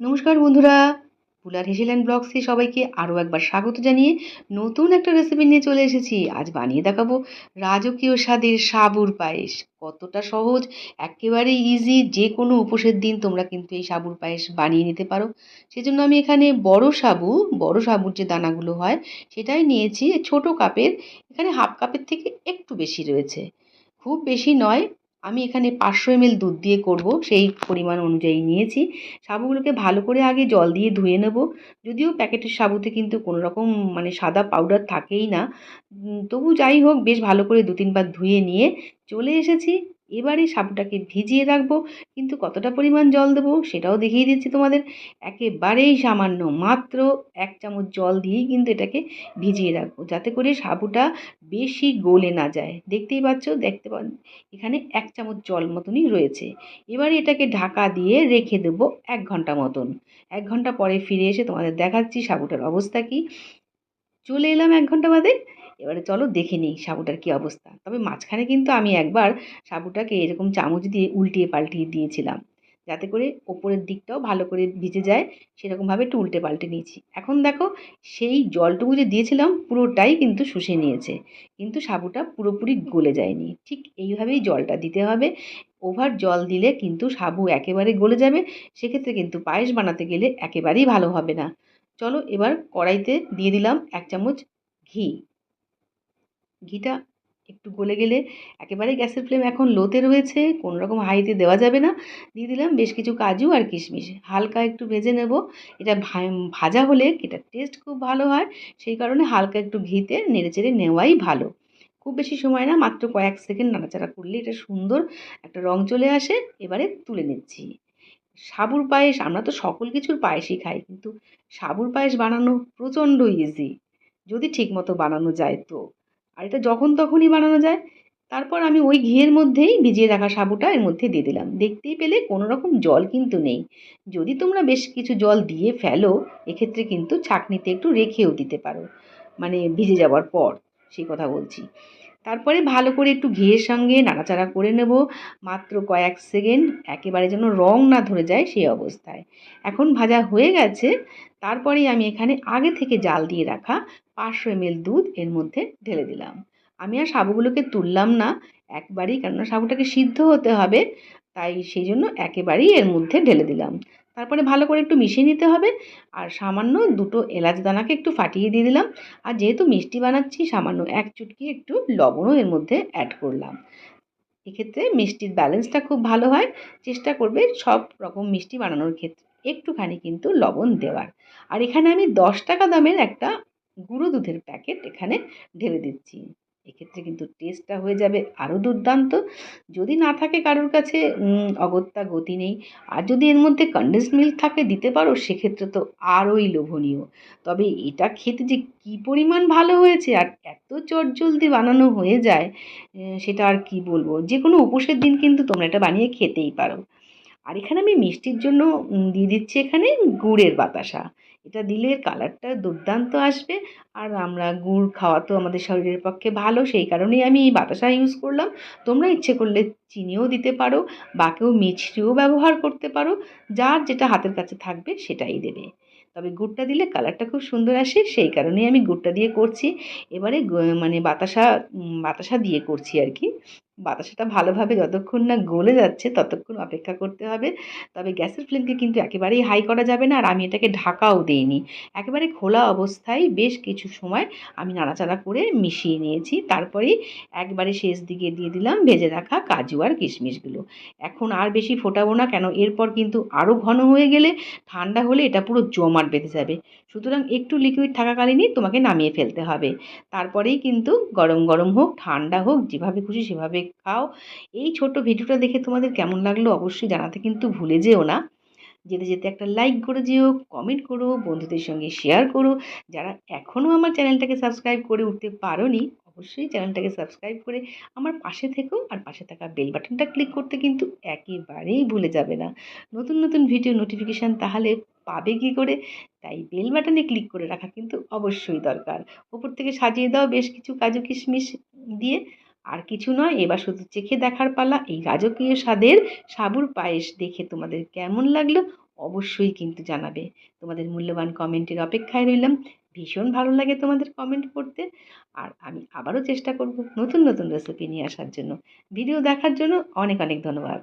নমস্কার বন্ধুরা। পুলার হেসেল্যান্ড ব্লগসে সবাইকে আরও একবার স্বাগত জানিয়ে নতুন একটা রেসিপি নিয়ে চলে এসেছি। আজ বানিয়ে দেখাবো রাজকীয় স্বাদের সাবুর পায়েস। কতটা সহজ, একেবারে ইজি যে কোনো উপোসের দিন তোমরা কিন্তু এই সাবুর পায়েস বানিয়ে নিতে পারো। সেজন্য আমি এখানে বড় সাবু, বড় সাবুর যে দানাগুলো হয়, সেটাই নিয়েছি। ছোট কাপের, এখানে হাফ কাপের থেকে একটু বেশি রয়েছে। খুব বেশি নয় আমি এখানে পাঁচশো এমএল দুধ দিয়ে করব, সেই পরিমাণ অনুযায়ী নিয়েছি। সাবুগুলোকে ভালো করে আগে জল দিয়ে ধুয়ে নেব। যদিও প্যাকেটের সাবুতে কিন্তু কোনো রকম মানে সাদা পাউডার থাকেই না। তবু যাই হোক, বেশ ভালো করে দু তিনবার ধুয়ে নিয়ে চলে এসেছি। এবারে সাবুটাকে ভিজিয়ে রাখব, কিন্তু কতটা পরিমাণ জল দেবো সেটাও দেখিয়ে দিচ্ছি তোমাদের। একেবারেই সামান্য মাত্র এক চামচ জল দিয়েই কিন্তু এটাকে ভিজিয়ে রাখব, যাতে করে সাবুটা বেশি গলে না যায়। দেখতেই পাচ্ছ, দেখতে পা এখানে এক চামচ জল মতনই রয়েছে। এবারে এটাকে ঢাকা দিয়ে রেখে দেবো এক ঘণ্টা মতন। এক ঘণ্টা পরে ফিরে এসে তোমাদের দেখাচ্ছি সাবুটার অবস্থা কী। চলে এলাম এক ঘণ্টা বাদে। এবারে চলো দেখে নিই সাবুটার কী অবস্থা। তবে মাঝখানে কিন্তু আমি একবার সাবুটাকে এরকম চামচ দিয়ে উল্টিয়ে পাল্টিয়ে দিয়েছিলাম। যাতে করে ওপরের দিকটাও ভালো করে ভিজে যায়, সেরকমভাবে একটু উল্টে পাল্টে নিয়েছি। এখন দেখো সেই জলটুকু যে দিয়েছিলাম পুরোটাই কিন্তু শুষে নিয়েছে। কিন্তু সাবুটা পুরোপুরি গলে যায়নি। ঠিক এইভাবেই জলটা দিতে হবে। ওভার জল দিলে কিন্তু সাবু একেবারে গলে যাবে। সেক্ষেত্রে কিন্তু পায়েস বানাতে গেলে একেবারেই ভালো হবে না। চলো এবার কড়াইতে দিয়ে দিলাম এক চামচ ঘি। ঘিটা একটু গলে গেলে একেবারে গ্যাসের ফ্লেম এখন লোতে রয়েছে কোনো রকম হাইতে দেওয়া যাবে না। দিয়ে দিলাম বেশ কিছু কাজু আর কিশমিশ। হালকা একটু ভেজে নেব। এটা ভাজা হলে এটার টেস্ট খুব ভালো হয়, সেই কারণে হালকা একটু ঘিতে নেড়ে চেড়ে নেওয়াই ভালো। খুব বেশি সময় না, মাত্র কয়েক সেকেন্ড নাড়াচাড়া করলে এটা সুন্দর একটা রং চলে আসে। এবারে তুলে নিচ্ছি। সাবুর পায়েস, আমরা তো সকল কিছুর পায়েসই খাই, কিন্তু সাবুর পায়েস বানানো প্রচণ্ড ইজি যদি ঠিকমতো বানানো যায় তো। আর এটা যখন তখনই বানানো যায়, তারপর আমি ওই ঘিয়ের মধ্যেই ভিজিয়ে রাখা সাবুটা এর মধ্যে দিয়ে দিলাম। দেখতেই পেলে কোনো রকম জল কিন্তু নেই। যদি তোমরা বেশ কিছু জল দিয়ে ফেলো, এক্ষেত্রে কিন্তু ছাঁকনিতে একটু রেখেও দিতে পারো। মানে ভিজে যাওয়ার পর, সেই কথা বলছি। তারপরে ভালো করে একটু ঘিয়ের সঙ্গে নাড়াচাড়া করে নেব। মাত্র কয়েক সেকেন্ড একেবারে যেন রং না ধরে যায় সেই অবস্থায়। এখন ভাজা হয়ে গেছে। তারপরেই আমি এখানে আগে থেকে জাল দিয়ে রাখা পাঁচশো এমএল দুধ এর মধ্যে ঢেলে দিলাম। আমি আর সাবুগুলোকে তুললাম না। একবারেই কেননা সাবুটাকে সিদ্ধ হতে হবে, তাই সেই জন্য একেবারেই এর মধ্যে ঢেলে দিলাম। তারপরে ভালো করে একটু মিশিয়ে নিতে হবে। আর সামান্য দুটো এলাচ দানাকে একটু ফাটিয়ে দিয়ে দিলাম। আর যেহেতু মিষ্টি বানাচ্ছি, সামান্য এক চুটকি একটু লবণও এর মধ্যে অ্যাড করলাম। এক্ষেত্রে মিষ্টির ব্যালেন্সটা খুব ভালো হয়। চেষ্টা করবে সব রকম মিষ্টি বানানোর ক্ষেত্রে। একটুখানি কিন্তু লবণ দেওয়ার। আর এখানে আমি দশ টাকা দামের একটা গুঁড়ো দুধের প্যাকেট এখানে ঢেলে দিচ্ছি। এক্ষেত্রে কিন্তু টেস্টটা হয়ে যাবে আরও দুর্দান্ত। যদি না থাকে কারোর কাছে অগত্যা গতি নেই। আর যদি এর মধ্যে কন্ডেন্স মিল্ক থাকে, দিতে পারো, সেক্ষেত্রে তো আরোই লোভনীয়। তবে এটা খেতে যে কী পরিমাণ ভালো হয়েছে আর এত চটজলদি বানানো হয়ে যায় সেটা আর কি বলব? যে কোনো উপোসের দিন কিন্তু তোমরা এটা বানিয়ে খেতেই পারো। আর এখানে আমি মিষ্টির জন্য দিয়ে দিচ্ছি এখানে গুড়ের বাতাসা। এটা দিলে কালারটা দুর্দান্ত আসবে। আর আমরা গুড় খাওয়া তো আমাদের শরীরের পক্ষে ভালো, সেই কারণেই আমি এই বাতাসা ইউজ করলাম। তোমরা ইচ্ছে করলে চিনিও দিতে পারো বা কেউ মিছরিও ব্যবহার করতে পারো, যার যেটা হাতের কাছে থাকবে সেটাই দেবে। তবে গুড়টা দিলে কালারটা খুব সুন্দর আসে, সেই কারণেই আমি গুড়টা দিয়ে করছি। এবারে মানে বাতাসা বাতাসা দিয়ে করছি আর কি। বাতাসাটা ভালোভাবে যতক্ষণ না গলে যাচ্ছে ততক্ষণ অপেক্ষা করতে হবে। তবে গ্যাসের ফ্লেমকে কিন্তু একেবারেই হাই করা যাবে না, আর আমি এটাকে ঢাকাও দিইনি। একেবারে খোলা অবস্থায় বেশ কিছু সময় আমি নাড়াচাড়া করে মিশিয়ে নিয়েছি। তারপরেই একবারে শেষ দিকে দিয়ে দিলাম ভেজে রাখা কাজু আর কিশমিশগুলো। এখন আর বেশি ফোটাবো না কেন এরপর কিন্তু আরও ঘন হয়ে গেলে ঠান্ডা হলে এটা পুরো জমাট বেঁধে যাবে। সুতরাং একটু লিকুইড থাকাকালীনই তোমাকে নামিয়ে ফেলতে হবে। তারপরেই কিন্তু গরম গরম হোক, ঠান্ডা হোক, যেভাবে খুশি সেভাবে খাও। এই ছোট্ট ভিডিওটা দেখে তোমাদের কেমন লাগল অবশ্যই জানাতে কিন্তু ভুলে যেও না। যেতে যেতে একটা লাইক করে যেও কমেন্ট করো, বন্ধুদের সঙ্গে শেয়ার করো। যারা এখনও আমার চ্যানেলটাকে সাবস্ক্রাইব করে উঠতে পারোনি, অবশ্যই চ্যানেলটাকে সাবস্ক্রাইব করে আমার পাশে থেকেও আর পাশে থাকা বেল বাটনটা ক্লিক করতে কিন্তু একেবারেই ভুলে যাবে না। নতুন নতুন ভিডিও নোটিফিকেশান তাহলে পাবে কী করে? তাই বেল বাটনে ক্লিক করে রাখা কিন্তু অবশ্যই দরকার। ওপর থেকে সাজিয়ে দাও বেশ কিছু কাজু কিশমিশ দিয়ে। আর কিছু নয়, এবার শুধু চেখে দেখার পালা। এই রাজকীয় স্বাদের সাবুর পায়েস দেখে তোমাদের কেমন লাগল অবশ্যই কিন্তু জানাবে। তোমাদের মূল্যবান কমেন্টের অপেক্ষায় রইলাম। ভীষণ ভালো লাগে তোমাদের কমেন্ট করতে আর আমি আবারও চেষ্টা করব নতুন নতুন রেসিপি নিয়ে আসার জন্য। ভিডিও দেখার জন্য অনেক অনেক ধন্যবাদ।